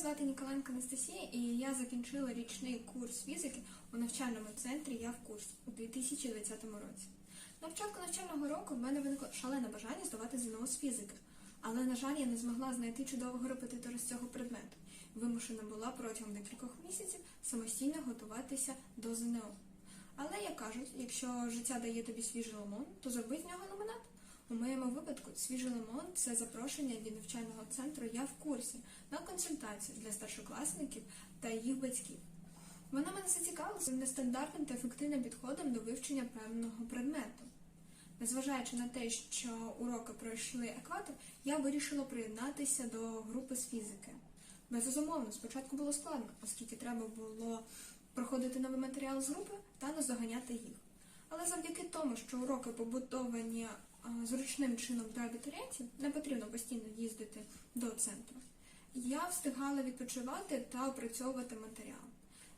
Звати Ніколенко Анастасія, і я закінчила річний курс фізики у навчальному центрі Я в курсі у 2020 році. На початку навчального року в мене виникло шалене бажання здавати ЗНО з фізики, але, на жаль, я не змогла знайти чудового репетитора з цього предмету. Вимушена була протягом декількох місяців самостійно готуватися до ЗНО. Але як кажуть, якщо життя дає тобі свіжий лимон, то зроби з нього лимонад. У моєму випадку свіжий лимон це запрошення від навчального центру Я в курсі на консультацію для старшокласників та їх батьків. Вона мене зацікавила нестандартним та ефективним підходом до вивчення певного предмету. Незважаючи на те, що уроки пройшли екватор, я вирішила приєднатися до групи з фізики. Безумовно, спочатку було складно, оскільки треба було проходити новий матеріал з групи та наздоганяти їх. Але завдяки тому, що уроки побудовані зручним чином для абітурієнтів, не потрібно постійно їздити до центру, я встигала відпочивати та опрацьовувати матеріал.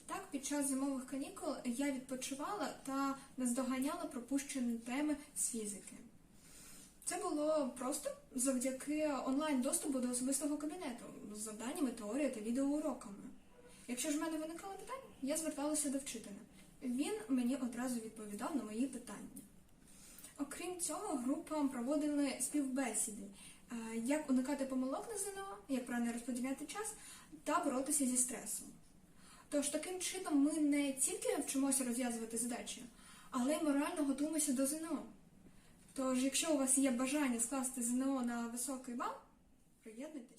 Так, під час зимових канікул я відпочивала та наздоганяла пропущені теми з фізики. Це було просто завдяки онлайн-доступу до особистого кабінету з завданнями, теорією та відеоуроками. Якщо ж в мене виникали питання, я зверталася до вчителя. Він мені одразу відповідав на мої питання. Окрім цього, групам проводили співбесіди, е, як уникати помилок на ЗНО, як правильно розподіляти час та боротися зі стресом. Тож таким чином ми не тільки вчимося розв'язувати задачі, але й морально готуємося до ЗНО. Тож, якщо у вас є бажання скласти ЗНО на високий бал, приєднуйтесь.